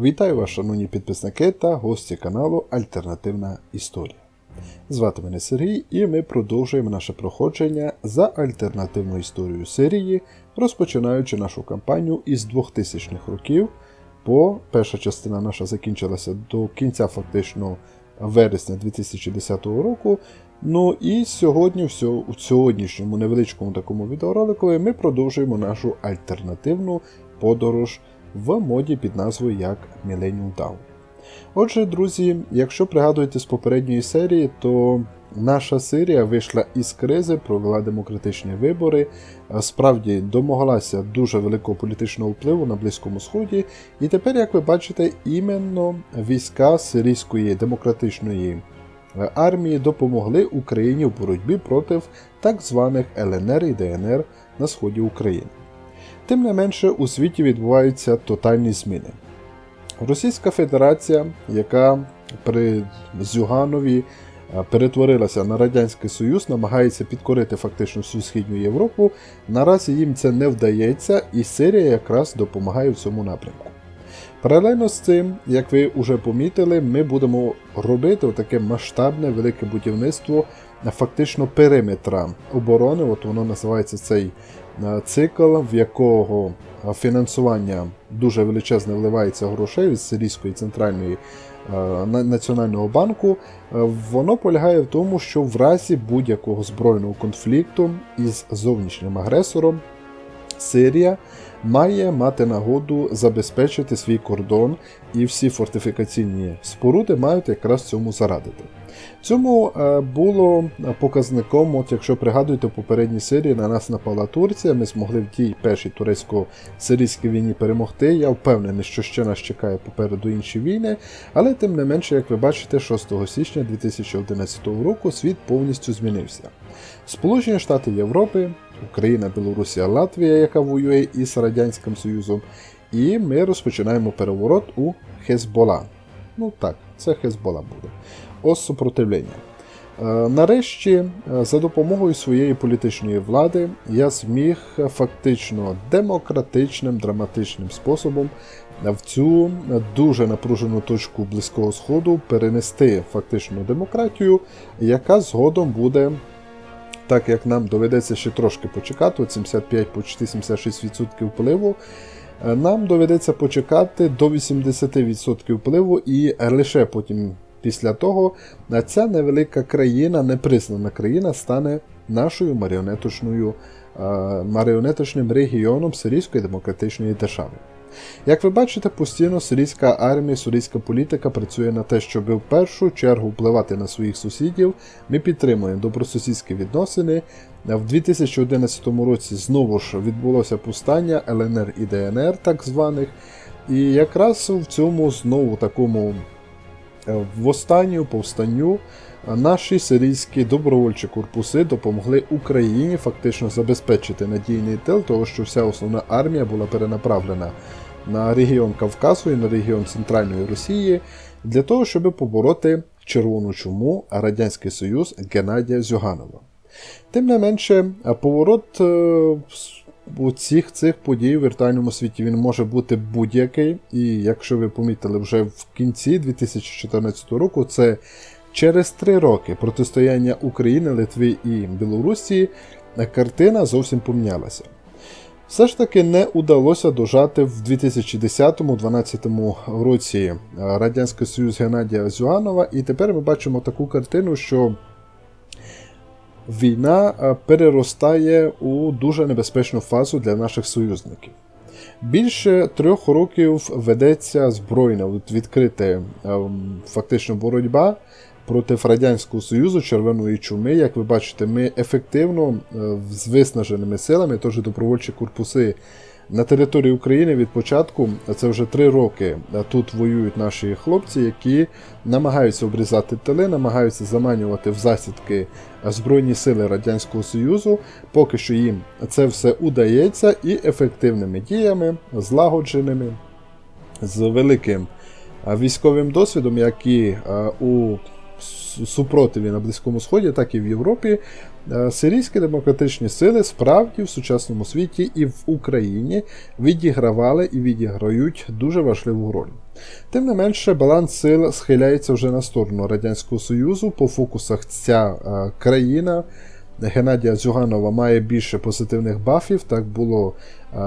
Вітаю вас, шановні підписники та гості каналу Альтернативна Історія. Звати мене Сергій, і ми продовжуємо наше проходження за альтернативною історією серії, розпочинаючи нашу кампанію із 2000-х років. Бо перша частина наша закінчилася до кінця фактично вересня 2010 року. Ну і сьогодні, в сьо- у сьогоднішньому невеличкому такому відеоролику ми продовжуємо нашу альтернативну подорож в моді під назвою як Millennium Dawn. Отже, друзі, якщо пригадуєте з попередньої серії, то наша Сирія вийшла із кризи, провела демократичні вибори, справді домоглася дуже великого політичного впливу на Близькому Сході, і тепер, як ви бачите, іменно війська Сирійської демократичної е, армії допомогли Україні в боротьбі проти так званих ЛНР і ДНР на сході України. Тим не менше, у світі відбуваються тотальні зміни. Російська Федерація, яка при Зюганові е, перетворилася на Радянський Союз, намагається підкорити фактично всю Східну Європу. Наразі їм це не вдається, і Сирія якраз допомагає в цьому напрямку. Паралельно з цим, як ви вже помітили, ми будемо робити таке масштабне велике будівництво е, фактично периметра оборони. От воно називається цей цикл, в якого е, фінансування дуже величезне вливається грошей з Сирійської центральної е, національного банку. Е, Воно полягає в тому, що в разі будь-якого збройного конфлікту із зовнішнім агресором Сирія має мати нагоду забезпечити свій кордон, і всі фортифікаційні споруди мають якраз цьому зарадити. Цьому е, було показником, от якщо пригадуєте, в попередній серії на нас напала Турція, ми змогли в тій першій турецько-сирійській війні перемогти. Я впевнений, що ще нас чекає попереду інші війни, але тим не менше, як ви бачите, 6 січня 2011 року світ повністю змінився. Сполучені Штати Європи, Україна, Білорусія, Латвія, яка воює із Радянським Союзом, і ми розпочинаємо переворот у Хезбола. Ну так, це Хезбола буде. Ось супротивлення. Е, Нарешті, е, за допомогою своєї політичної влади, я зміг фактично демократичним, драматичним способом в цю дуже напружену точку Близького Сходу перенести фактично демократію, яка згодом буде так як нам доведеться ще трошки почекати, от 75 почти 76% впливу, е, нам доведеться почекати до 80% впливу, і лише потім після того е, ця невелика країна, непризнана країна, стане нашою маріонеточною, е, маріонеточним регіоном Сирійської демократичної держави. Як ви бачите, постійно сирійська армія, сирійська політика працює на те, щоб в першу чергу впливати на своїх сусідів. Ми підтримуємо добросусідські відносини. В 2011 році знову ж відбулося повстання ЛНР і ДНР, так званих. І якраз в цьому знову такому е, в останню повстанню наші сирійські добровольчі корпуси допомогли Україні фактично забезпечити надійний тил, того що вся основна армія була перенаправлена на регіон Кавказу і на регіон Центральної Росії для того, щоб побороти червону чуму Радянський Союз Геннадія Зюганова. Тим не менше, поворот е, у цих цих подій в віртуальному світі він може бути будь-який. І якщо ви помітили, вже в кінці 2014 року це через три роки протистояння України, Литви і Білорусі е, картина зовсім помінялася. Все ж таки не удалося дожати в 2010-2012 році е, Радянський Союз Геннадія Зюганова, і тепер ми бачимо таку картину, що війна е, переростає у дуже небезпечну фазу для наших союзників. Більше трьох років ведеться збройна відкрита ем, фактично боротьба проти Радянського Союзу Червоної чуми. Як ви бачите, ми ефективно е, з виснаженими силами, тож добровольчі корпуси на території України від початку, це вже три роки. Тут воюють наші хлопці, які намагаються обрізати тили, намагаються заманювати в засідки Збройні сили Радянського Союзу. Поки що їм це все удається і ефективними діями, злагодженими, з великим військовим досвідом, які у супротиві на Близькому Сході, так і в Європі, е, сирійські демократичні сили справді в сучасному світі і в Україні відігравали і відіграють дуже важливу роль. Тим не менше, баланс сил схиляється вже на сторону Радянського Союзу. По фокусах ця е, країна Геннадія Зюганова має більше позитивних бафів. Так було е,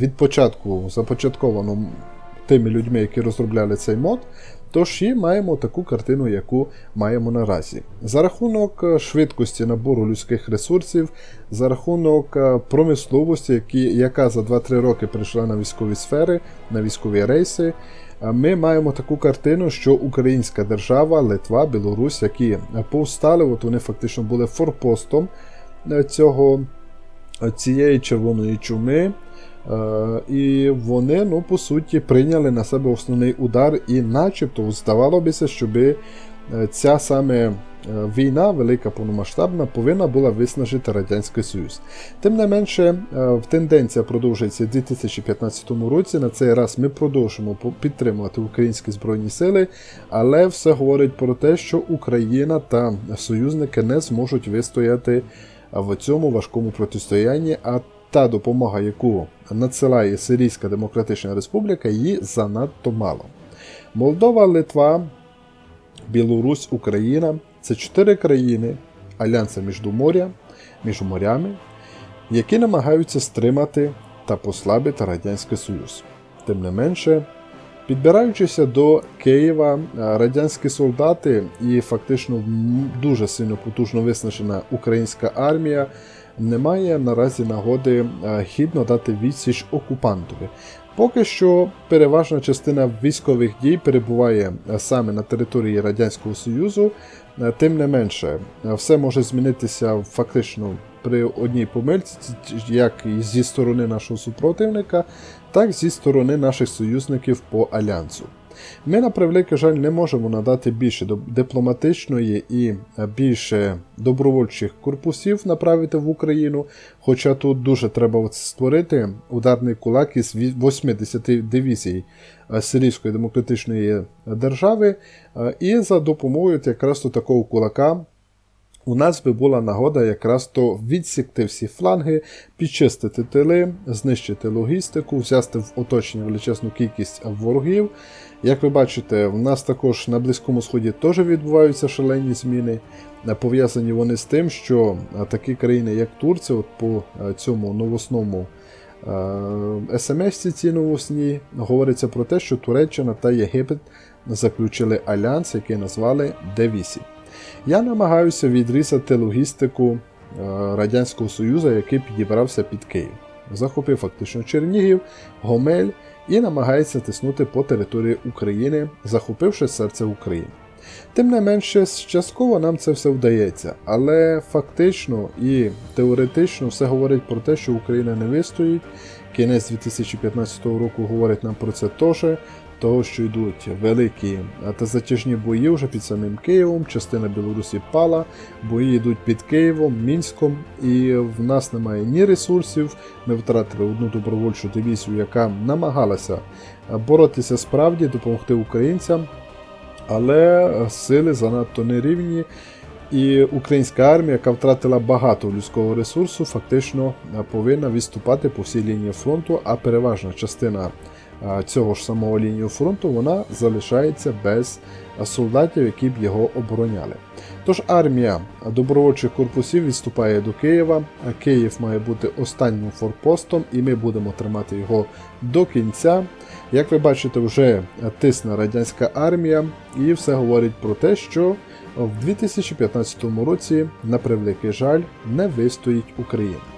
від початку започатковано тими людьми, які розробляли цей мод. Тож і маємо таку картину, яку маємо наразі. За рахунок е, швидкості набору людських ресурсів, за рахунок е, промисловості, які, яка за 2-3 роки перейшла на військові сфери, на військові рейси, е, ми маємо таку картину, що українська держава, Литва, Білорусь, які повстали, от вони фактично були форпостом цього, цієї червоної чуми. Е, І вони, ну, по суті, прийняли на себе основний удар, і начебто здавалося, щоб ця саме е, війна, велика повномасштабна, повинна була виснажити Радянський Союз. Тим не менше, е, тенденція продовжується в 2015 році. На цей раз ми продовжимо підтримувати українські збройні сили, але все говорить про те, що Україна та союзники не зможуть вистояти в цьому важкому протистоянні. А та допомога, яку надсилає Сирійська Демократична Республіка, її занадто мало. Молдова, Литва, Білорусь, Україна це чотири країни альянса між моря, між морями, які намагаються стримати та послабити Радянський Союз. Тим не менше, підбираючися до Києва, радянські солдати і фактично дуже сильно потужно виснажена українська армія не має наразі нагоди е, гідно дати відсіч окупантові. Поки що переважна частина військових дій перебуває е, саме на території Радянського Союзу, Е, тим не менше, все може змінитися фактично при одній помильці, як зі сторони нашого супротивника, так і зі сторони наших союзників по альянсу. Ми, на превеликий жаль, не можемо надати більше дипломатичної і е, більше добровольчих корпусів направити в Україну. Хоча тут дуже треба створити ударний кулак із 80 дивізій е, Сирійської демократичної держави, е, і за допомогою якраз такого кулака. У нас би була нагода якраз то відсікти всі фланги, підчистити тили, знищити логістику, взяти в оточення величезну кількість ворогів. Як ви бачите, в нас також на Близькому Сході теж відбуваються шалені зміни. Е, Пов'язані вони з тим, що е, такі країни, як Турція, от по е, цьому новосному смс ці новосні говориться про те, що Туреччина та Єгипет заключили альянс, який назвали Д8. Я намагаюся відрізати логістику е, Радянського Союзу, який підібрався під Київ. Захопив фактично Чернігів, Гомель і намагається тиснути по території України, захопивши серце України. Тим не менше, частково нам це все вдається, але фактично і теоретично все говорить про те, що Україна не вистоїть. Кінець 2015 року говорить нам про це теж, того, що йдуть великі та затяжні бої вже під самим Києвом, частина Білорусі пала, бої йдуть під Києвом, Мінськом, і в нас немає ні ресурсів. Ми втратили одну добровольчу дивізію, яка намагалася боротися справді, допомогти українцям, але сили занадто нерівні. І українська армія, яка втратила багато людського ресурсу, фактично повинна відступати по всій лінії фронту, а переважна частина цього ж самого лінію фронту вона залишається без солдатів, які б його обороняли. Тож армія добровольчих корпусів відступає до Києва. Київ має бути останнім форпостом, і ми будемо тримати його до кінця. Як ви бачите, вже тисне радянська армія, і все говорить про те, що в 2015 році, на превеликий жаль, не вистоїть Україна.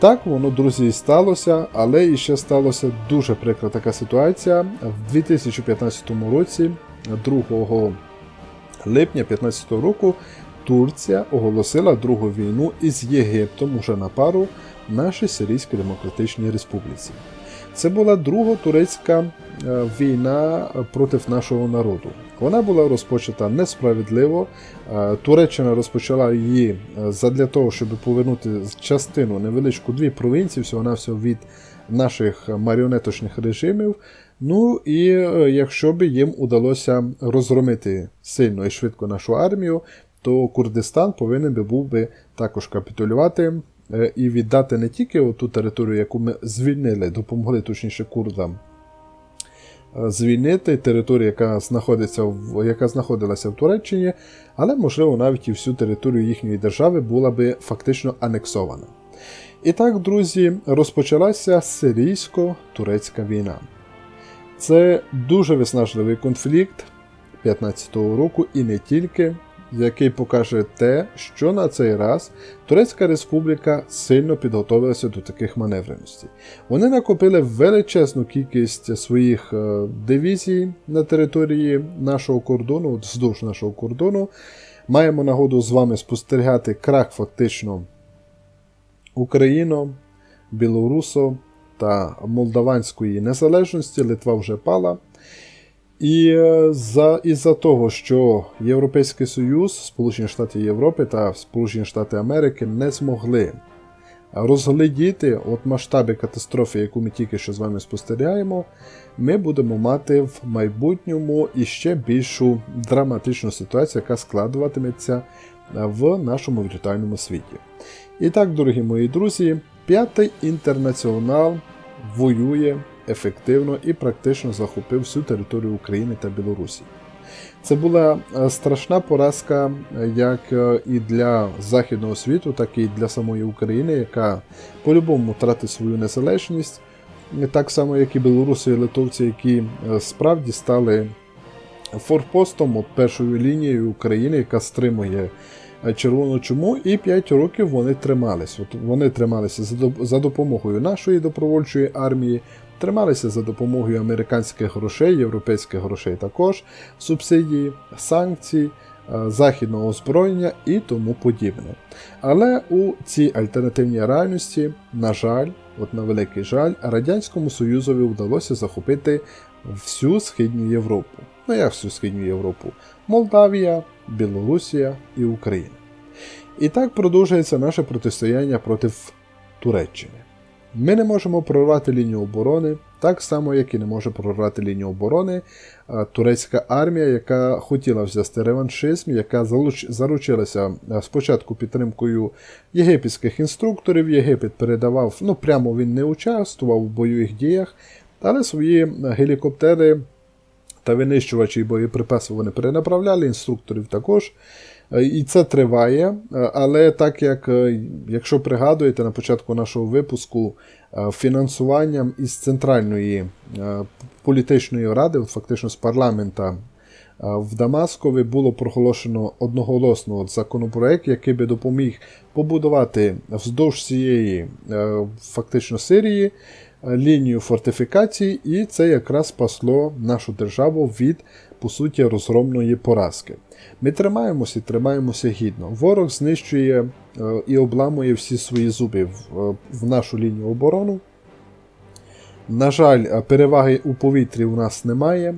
Так воно, друзі, і сталося, але і ще сталося дуже прикра така ситуація. В 2015 році, 2 липня 2015 року, Турція оголосила другу війну із Єгиптом уже на пару нашій Сирійській Демократичній Республіці. Це була друга турецька е, війна проти нашого народу. Вона була розпочата несправедливо. Е, Туреччина розпочала її е, задля того, щоб повернути частину невеличку дві провінції, всього навсього від наших маріонеточних режимів. Ну і е, якщо б їм удалося розгромити сильно і швидко нашу армію, то Курдистан повинен би був би також капітулювати е, і віддати не тільки ту територію, яку ми звільнили, допомогли точніше курдам е, звільнити територію, яка знаходиться в яка знаходилася в Туреччині, але можливо навіть і всю територію їхньої держави була би фактично анексована. І так, друзі, розпочалася сирійсько-турецька війна. Це дуже виснажливий конфлікт 15-го року і не тільки, який покаже те, що на цей раз Турецька Республіка сильно підготовилася до таких маневреностей. Вони накопили величезну кількість своїх е, дивізій на території нашого кордону, вздовж нашого кордону. Маємо нагоду з вами спостерігати крах фактично Україно, Білорусо та Молдаванської незалежності. Литва вже пала. І е, за, із-за того, що Європейський Союз, Сполучені Штати Європи та Сполучені Штати Америки не змогли розглядіти от масштаби катастрофи, яку ми тільки що з вами спостерігаємо, ми будемо мати в майбутньому іще більшу драматичну ситуацію, яка складуватиметься в нашому віртуальному світі. І так, дорогі мої друзі, п'ятий інтернаціонал воює ефективно і практично захопив всю територію України та Білорусі. Це була е, страшна поразка е, як е, і для Західного світу, так і для самої України, яка по-любому втратить свою незалежність, так само, як і білоруси і литовці, які справді стали форпостом першою лінією України, яка стримує червону чуму, і 5 років вони тримались. От Вони трималися за допомогою нашої добровольчої армії, трималися за допомогою американських грошей, європейських грошей також, субсидії, санкцій, західного озброєння і тому подібне. Але у цій альтернативній реальності, на жаль, от на великий жаль, Радянському Союзові вдалося захопити всю Східню Європу. Ну як всю Східню Європу? Молдавія, Білорусія і Україна. І так продовжується наше протистояння проти Туреччини. Ми не можемо прорвати лінію оборони, так само, як і не може прорвати лінію оборони турецька армія, яка хотіла взяти реваншизм, яка заручилася спочатку підтримкою єгипетських інструкторів. Єгипет передавав, ну прямо він не участвував у бойових діях, але свої гелікоптери та винищувачі боєприпаси вони перенаправляли, інструкторів також. Е, і це триває. Е, але так як, е, якщо пригадуєте, на початку нашого випуску фінансуванням із центральної політичної ради, фактично з парламента в Дамаскові, було проголошено одноголосно законопроект, який би допоміг побудувати вздовж цієї фактично Сирії лінію фортифікацій, і це якраз спасло нашу державу від, по суті, розгромної поразки. Ми тримаємося і тримаємося гідно. Ворог знищує е, і обламує всі свої зуби в, е, нашу лінію оборону. На жаль, е, переваги у повітрі у нас немає.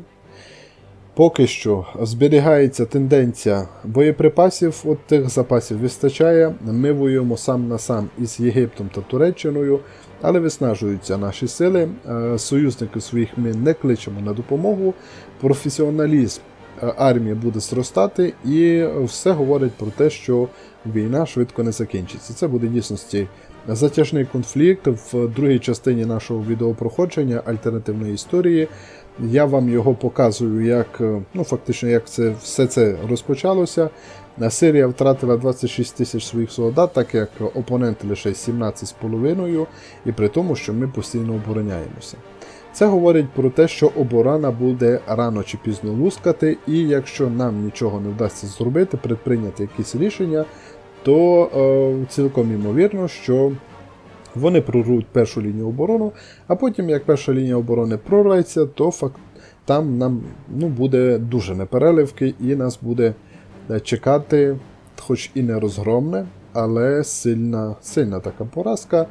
Поки що зберігається тенденція боєприпасів, от тих запасів вистачає. Ми воюємо сам на сам із Єгиптом та Туреччиною, але виснажуються наші сили. Союзників своїх ми не кличемо на допомогу. Професіоналізм армія буде зростати, і все говорить про те, що війна швидко не закінчиться. Це буде дійсності затяжний конфлікт в другій частині нашого відеопроходження альтернативної історії. Я вам його показую, як е, ну фактично, як це все це розпочалося. Сирія втратила 26 тисяч своїх солдат, так як опонент лише 17,5, і при тому, що ми постійно обороняємося. Це говорить про те, що оборона буде рано чи пізно лускати, і якщо нам нічого не вдасться зробити, предприйняти якісь рішення, то е, цілком імовірно, що вони прорвуть першу лінію оборони, а потім, як перша лінія оборони прорветься, то факт, там нам ну, буде дуже непереливки, і нас буде е, чекати, хоч і не розгромне, але сильна, сильна така поразка.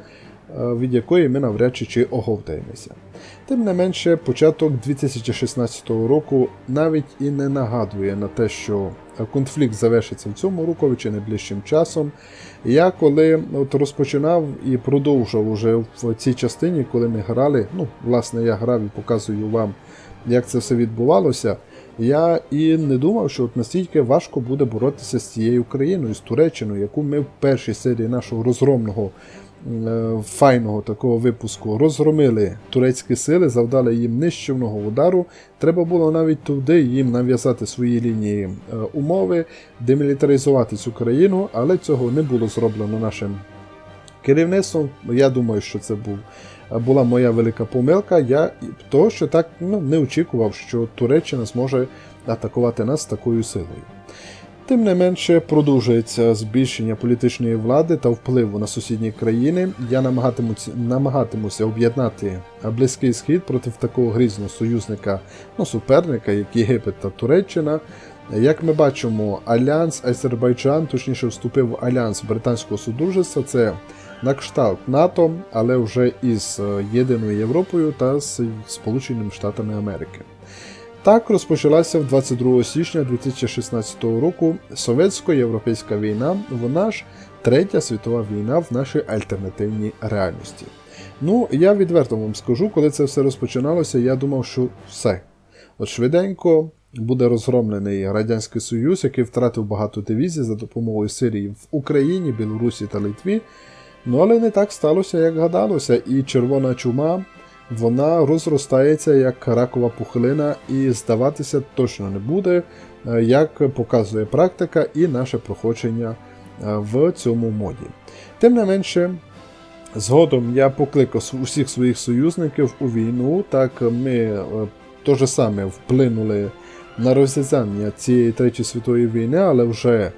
Е, від якої ми навряд чи оговтаємося. Тим не менше, початок 2016 року навіть і не нагадує на те, що конфлікт завершиться в цьому рокові чи найближчим часом. Я коли от розпочинав і продовжував уже в цій частині, коли ми грали, ну, власне, я грав і показую вам, як це все відбувалося. Я і не думав, що от настільки важко буде боротися з цією країною, з Туреччиною, яку ми в першій серії нашого розгромного е, файного такого випуску розгромили турецькі сили, завдали їм нищівного удару. Треба було навіть туди їм нав'язати свої лінії е, умови, демілітаризувати цю країну, але цього не було зроблено нашим керівництвом. Я думаю, що це був була моя велика помилка. Я того, що так ну, не очікував, що Туреччина зможе атакувати нас такою силою. Тим не менше, продовжується збільшення політичної влади та впливу на сусідні країни. Я намагатимуся, намагатимуся об'єднати Близький Схід проти такого грізного союзника, ну, суперника, як Єгипет та Туреччина. Як ми бачимо, Альянс Азербайджан, точніше, вступив в Альянс Британського Содружества. Це на кшталт НАТО, але вже із е, Єдиною Європою та з Сполученими Штатами Америки. Так розпочалася в 22 січня 2016 року совєтсько-європейська війна, вона ж третя світова війна в нашій альтернативній реальності. Ну, я відверто вам скажу, коли це все розпочиналося, я думав, що все. От швиденько буде розгромлений Радянський Союз, який втратив багато дивізій за допомогою Сирії в Україні, Білорусі та Литві. Ну, але не так сталося, як гадалося, і червона чума вона розростається як ракова пухлина, і здаватися точно не буде, е, як показує практика і наше проходження е, в цьому моді. Тим не менше, згодом я покликав усіх своїх союзників у війну, так ми е, то же саме вплинули на розв'язання цієї Третьої світової війни, але вже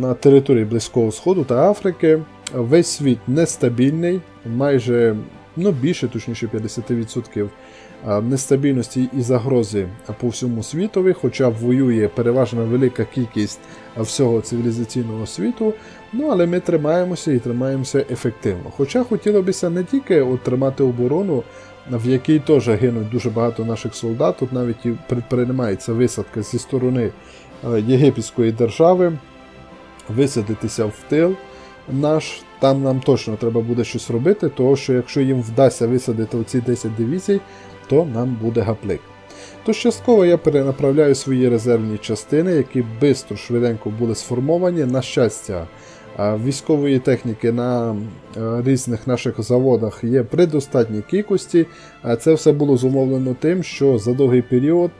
на території Близького Сходу та Африки. Весь світ нестабільний, майже ну більше, точніше 50% нестабільності і загрози по всьому світові, хоча воює переважно велика кількість всього цивілізаційного світу. Ну але ми тримаємося і тримаємося ефективно. Хоча хотілося б не тільки тримати оборону, в якій теж гинуть дуже багато наших солдат, тут навіть і предприймається висадка зі сторони єгипетської держави, висадитися в тил наш, там нам точно треба буде щось робити, тому що якщо їм вдасться висадити оці 10 дивізій, то нам буде гаплик. Тож частково я перенаправляю свої резервні частини, які швидко, швиденько були сформовані. На щастя, військової техніки на різних наших заводах є при достатній кількості. Це все було зумовлено тим, що за довгий період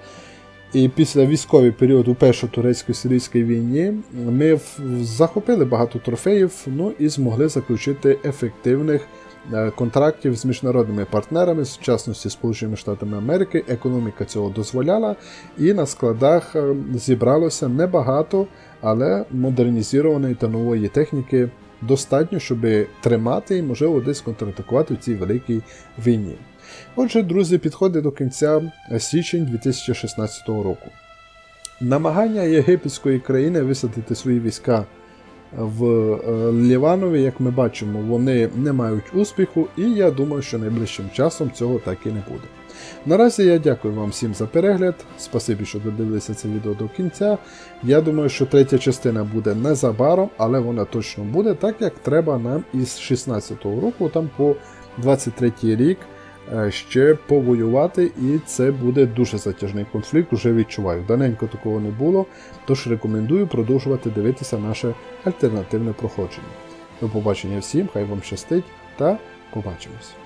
і після військовий період у Першій турецько-сирійській війні ми захопили багато трофеїв, ну і змогли заключити ефективних е, контрактів з міжнародними партнерами, в частності Сполученими Штатами Америки. Економіка цього дозволяла, і на складах е, зібралося небагато, але модернізованої та нової техніки достатньо, щоб тримати і можливо десь контратакувати в цій великій війні. Отже, друзі, підходить до кінця січень 2016 року. Намагання єгипетської країни висадити свої війська в е, Ліванові, як ми бачимо, вони не мають успіху, і я думаю, що найближчим часом цього так і не буде. Наразі я дякую вам всім за перегляд. Спасибі, що додивилися це відео до кінця. Я думаю, що третя частина буде незабаром, але вона точно буде, так як треба нам із 16-го року, там по 23 рік. Е, ще повоювати, і це буде дуже затяжний конфлікт, уже відчуваю. Даненько такого не було, тож рекомендую продовжувати дивитися наше альтернативне проходження. До побачення всім, хай вам щастить та побачимось!